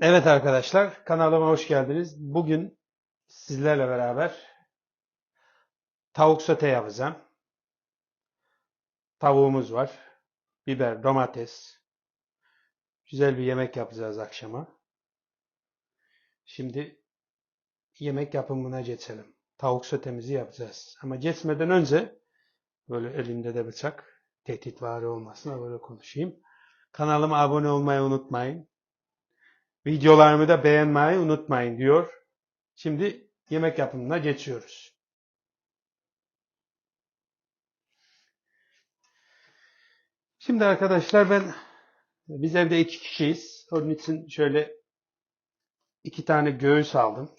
Evet arkadaşlar, kanalıma hoş geldiniz. Bugün sizlerle beraber tavuk sote yapacağım. Tavuğumuz var. Biber, domates. Güzel bir yemek yapacağız akşama. Şimdi yemek yapımına geçelim. Tavuk sotemizi yapacağız. Ama geçmeden önce böyle elimde de bıçak tehditvari olmasın böyle konuşayım. Kanalıma abone olmayı unutmayın. Videolarımı da beğenmeyi unutmayın diyor. Şimdi yemek yapımına geçiyoruz. Şimdi arkadaşlar ben biz evde iki kişiyiz. Onun için şöyle iki tane göğüs aldım.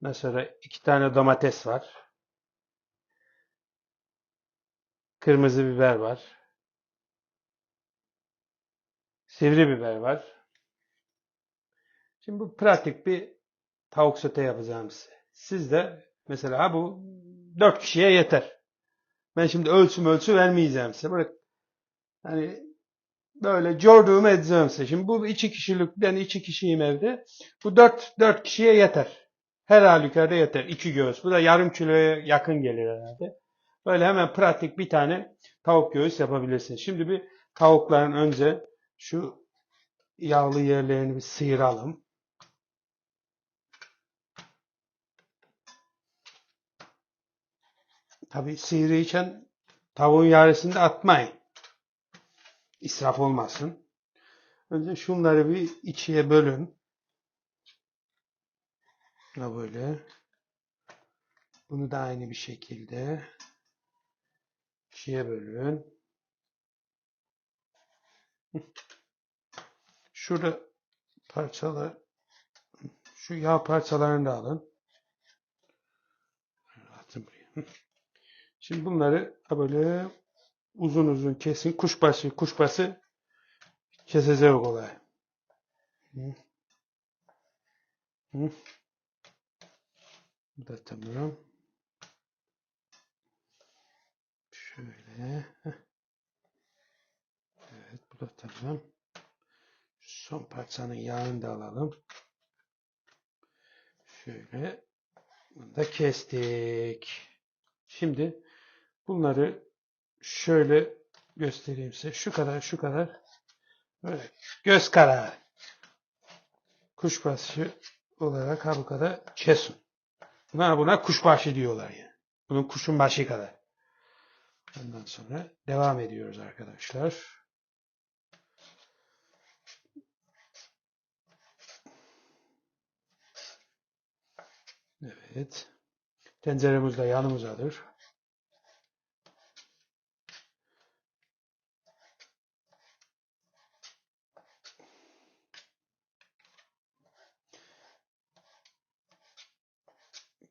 Mesela iki tane domates var. Kırmızı biber var. Sivri biber var. Şimdi bu pratik bir tavuk sote yapacağım size. Siz de mesela bu dört kişiye yeter. Ben şimdi ölçüm ölçü vermeyeceğim size. Bırak hani böyle gördüğümü edeceğim size. Şimdi bu iki kişilik ben iki kişiyim evde. Bu dört, dört kişiye yeter. Her halükarda yeter. İki göğüs. Bu da yarım kiloya yakın gelir herhalde. Böyle hemen pratik bir tane tavuk göğüs yapabilirsiniz. Şimdi bir tavukların önce şu yağlı yerlerini bir sıyıralım. Tabi sıyırırken tavuğun yarısını da atmayın. İsraf olmasın. Önce şunları bir ikiye bölün. Da böyle. Bunu da aynı bir şekilde ikiye bölün. Şurada parçalar şu yağ parçalarını da alın. Atın buraya. Şimdi bunları böyle uzun uzun kesin. Kuşbaşı kuşbaşı kesecek olay. Hı. Hı. Bu da tamam. Şöyle. Evet bu da tamam. Son parçanın yağını da alalım. Şöyle. Bunu da kestik. Şimdi bunları şöyle göstereyim size. Şu kadar şu kadar böyle göz kararı kuşbaşı olarak ha bu kadar kesin. Buna buna kuşbaşı diyorlar yani. Bunun kuşun başı kadar. Ondan sonra devam ediyoruz arkadaşlar. Evet. Tenceremiz de yanımızdadır.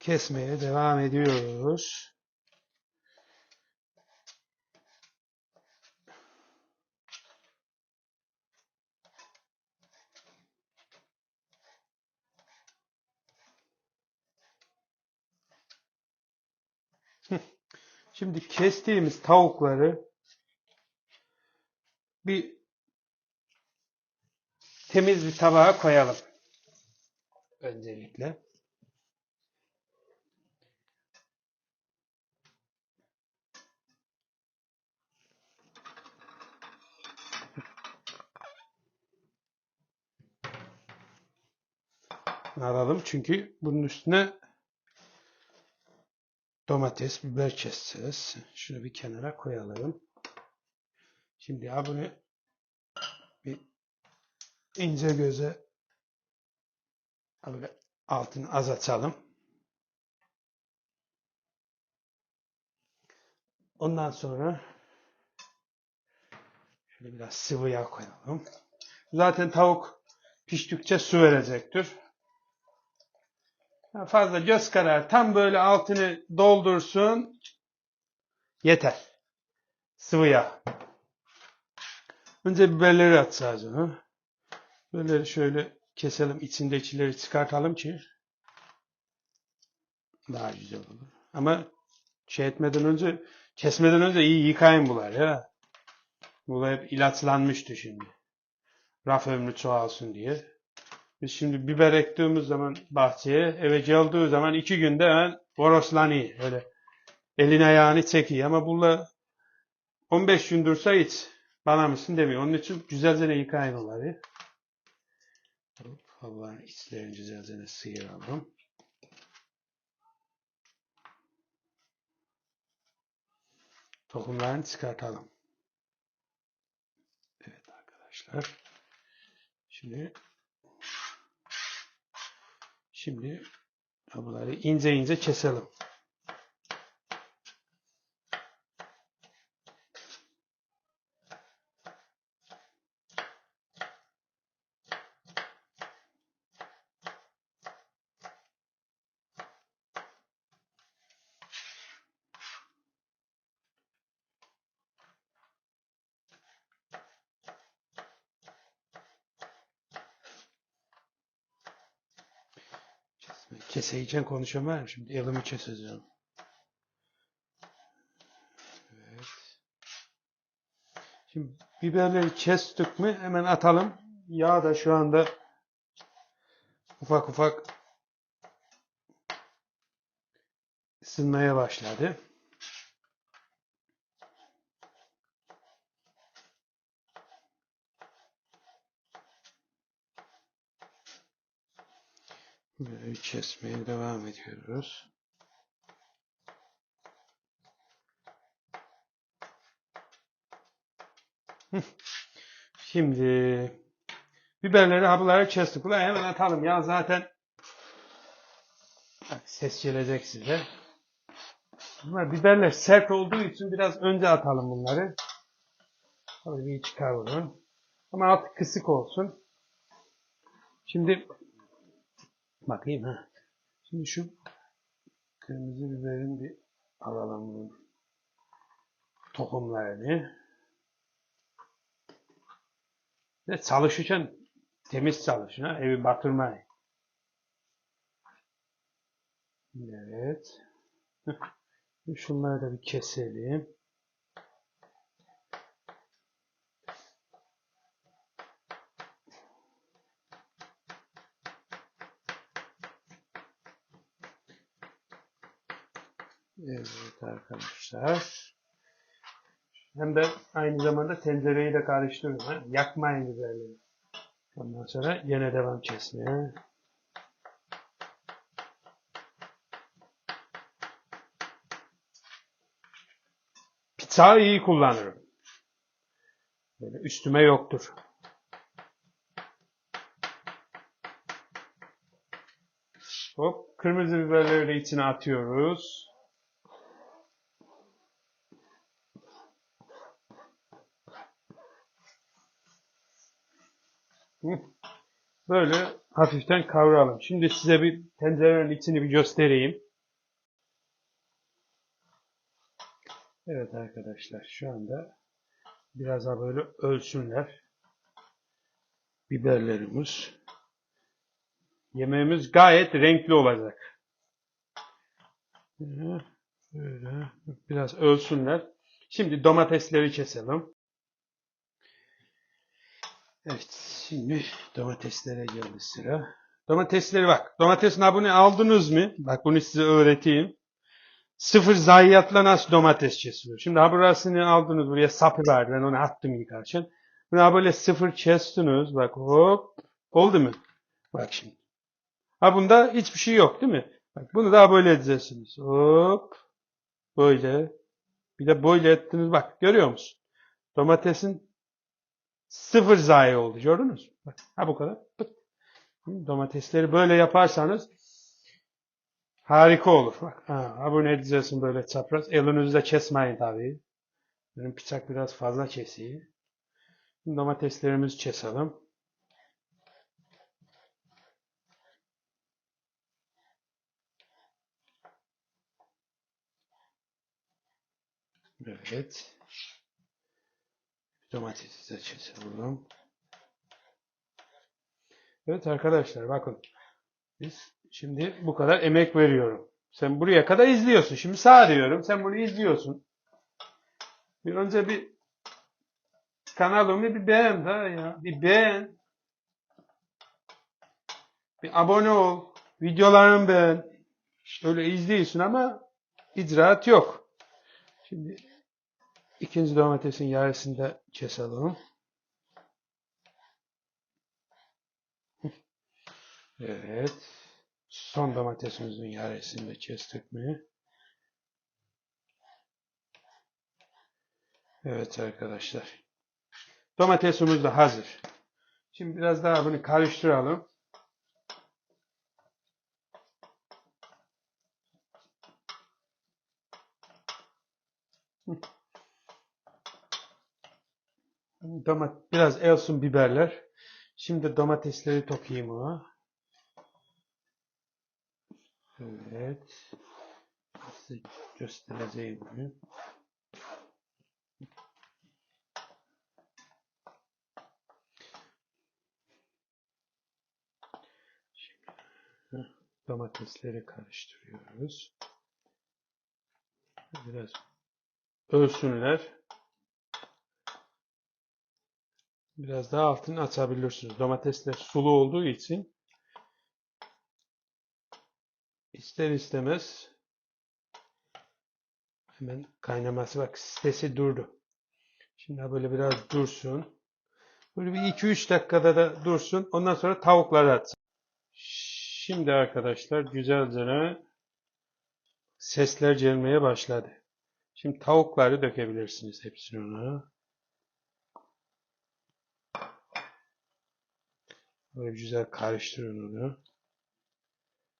Kesmeye devam ediyoruz. Şimdi kestiğimiz tavukları bir temiz bir tabağa koyalım. Öncelikle. Alalım çünkü bunun üstüne domates, biber keseceğiz. Şunu bir kenara koyalım. Şimdi bunu bir ince göze altını az açalım. Ondan sonra şöyle biraz sıvı yağ koyalım. Zaten tavuk piştikçe su verecektir. Fazla göz kararı tam böyle altını doldursun. Yeter. Sıvı yağ. Önce biberleri atacağız onu. Biberleri şöyle keselim. içindekileri çıkartalım ki daha güzel olur. Ama şey etmeden önce kesmeden önce iyi yıkayın bunlar ya. Bunlar hep ilaçlanmıştı şimdi. Raf ömrü çoğalsın diye. Biz şimdi biber ektiğimiz zaman bahçeye eve geldiği zaman iki günde hemen boroslanıyor. Öyle elini ayağını çekiyor ama bunlar 15 gün dursa hiç bana mısın demiyor. Onun için güzelce yıkayın onları. Havanın içlerini güzelce sıyıralım. Tohumlarını çıkartalım. Evet arkadaşlar. Şimdi şimdi bunları ince ince keselim. Keseyken konuşamıyorum şimdi. Elimi keseceğim. Evet. Şimdi biberleri kestik mi hemen atalım. Yağ da şu anda ufak ufak ısınmaya başladı. Böyle kesmeye devam ediyoruz. Şimdi biberleri hapıları kestik. Ulan hemen atalım ya zaten ses gelecek size. Bunlar biberler sert olduğu için biraz önce atalım bunları. Tabii bir çıkaralım. Ama altı kısık olsun. Şimdi Bakayım ha. Şimdi şu kırmızı biberin bir alalım tohumlarını. Ve çalışırken temiz çalışın ha. Evi batırmayın. Evet. Şunları da bir keselim. Evet arkadaşlar. Hem de aynı zamanda tencereyi de karıştırın. Ha? Yakmayın biberleri. Ondan sonra yine devam kesmeye. Bıçağı iyi kullanırım. Böyle üstüme yoktur. Hop, kırmızı biberleri de içine atıyoruz. Böyle hafiften kavuralım. Şimdi size bir tencerenin içini bir göstereyim. Evet arkadaşlar şu anda biraz daha böyle ölsünler. Biberlerimiz. Yemeğimiz gayet renkli olacak. Böyle biraz ölsünler. Şimdi domatesleri keselim. Evet, şimdi domateslere geldi sıra. Domatesleri bak. Domates nabını aldınız mı? Bak bunu size öğreteyim. Sıfır zayiatla nasıl domates kesilir? Şimdi ha aldınız buraya sapı vardı. Ben onu attım yıkarken. Bunu böyle sıfır kestiniz. Bak hop. Oldu mu? Bak şimdi. Ha bunda hiçbir şey yok değil mi? Bak bunu daha böyle edeceksiniz. Hop. Böyle. Bir de böyle ettiniz. Bak görüyor musun? Domatesin sıfır zayi oldu. Gördünüz mü? Bak, ha bu kadar. Pıt. Domatesleri böyle yaparsanız harika olur. Bak, ha, abone edeceksin böyle çapraz. Elinizde kesmeyin tabii. Benim bıçak biraz fazla kesiyor. Domateslerimizi keselim. Evet. Domatesi de keselim. Evet arkadaşlar bakın. Biz şimdi bu kadar emek veriyorum. Sen buraya kadar izliyorsun. Şimdi sağ diyorum. Sen bunu izliyorsun. Bir önce bir kanalımı bir beğen da ya. Bir beğen. Bir abone ol. Videolarımı beğen. Öyle izliyorsun ama icraat yok. Şimdi ikinci domatesin yarısını da keselim. Evet. Son domatesimizin yarısını da kestik mi? Evet arkadaşlar. Domatesimiz de hazır. Şimdi biraz daha bunu karıştıralım. Domat biraz elsun biberler. Şimdi domatesleri tokayım ona. Evet. Size göstereceğim Domatesleri karıştırıyoruz. Biraz ölsünler. Biraz daha altını açabilirsiniz. Domatesler sulu olduğu için ister istemez hemen kaynaması bak sesi durdu. Şimdi böyle biraz dursun. Böyle bir 2-3 dakikada da dursun. Ondan sonra tavukları at. Şimdi arkadaşlar güzelce sesler gelmeye başladı. Şimdi tavukları dökebilirsiniz hepsini ona. Böyle güzel karıştırın onu.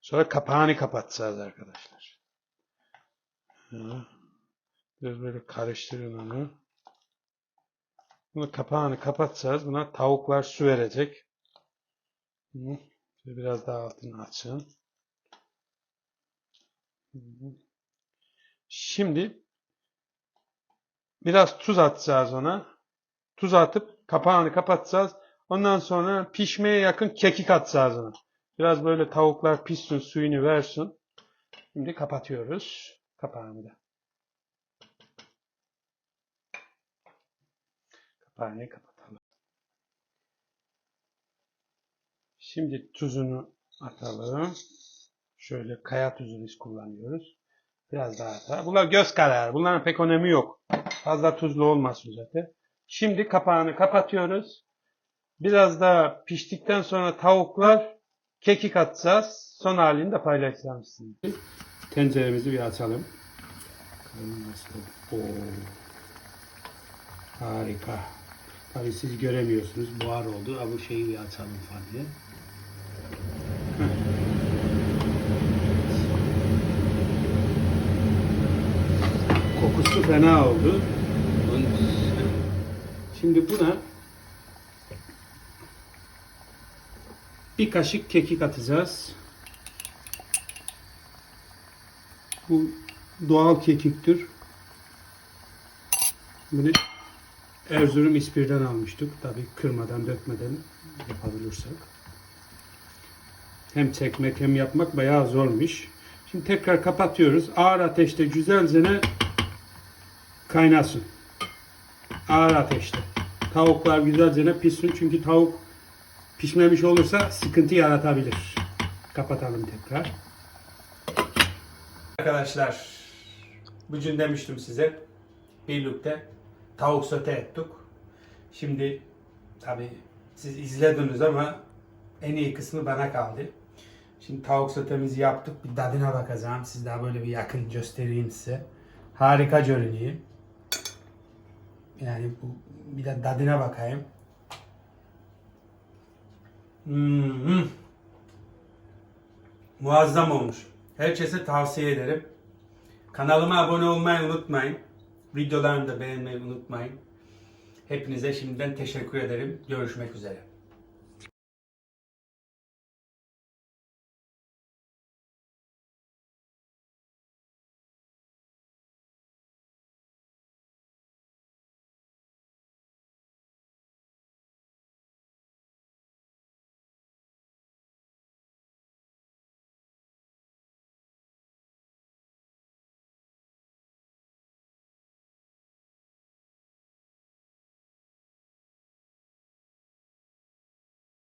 Sonra kapağını kapatacağız arkadaşlar. Biraz böyle karıştırın onu. Bunu kapağını kapatacağız. Buna tavuklar su verecek. Biraz daha altını açın. Şimdi biraz tuz atacağız ona. Tuz atıp kapağını kapatacağız. Ondan sonra pişmeye yakın kekik atacağız ona. Biraz böyle tavuklar pişsin, suyunu versin. Şimdi kapatıyoruz kapağını da. Kapağını kapatalım. Şimdi tuzunu atalım. Şöyle kaya tuzu biz kullanıyoruz. Biraz daha atalım. Bunlar göz kararı. Bunların pek önemi yok. Fazla tuzlu olmasın zaten. Şimdi kapağını kapatıyoruz. Biraz daha piştikten sonra tavuklar kekik atacağız. Son halini de paylaşacağım sizinle. Tenceremizi bir açalım. Oo. Harika. Tabii siz göremiyorsunuz. Buhar oldu. Ama şeyi bir açalım falan diye. Kokusu fena oldu. Şimdi buna bir kaşık kekik atacağız. Bu doğal kekiktir. Bunu Erzurum İspir'den almıştık. Tabi kırmadan dökmeden yapabilirsek. Hem çekmek hem yapmak bayağı zormuş. Şimdi tekrar kapatıyoruz. Ağır ateşte güzelce kaynasın. Ağır ateşte. Tavuklar güzelce pişsin. Çünkü tavuk pişmemiş olursa sıkıntı yaratabilir. Kapatalım tekrar. Arkadaşlar bugün demiştim size birlikte tavuk sote ettik. Şimdi tabi siz izlediniz ama en iyi kısmı bana kaldı. Şimdi tavuk sotemizi yaptık. Bir tadına bakacağım. Siz daha böyle bir yakın göstereyim size. Harika görünüyor. Yani bu bir de tadına bakayım. Hmm. Muazzam olmuş. Herkese tavsiye ederim. Kanalıma abone olmayı unutmayın. Videolarımı da beğenmeyi unutmayın. Hepinize şimdiden teşekkür ederim. Görüşmek üzere.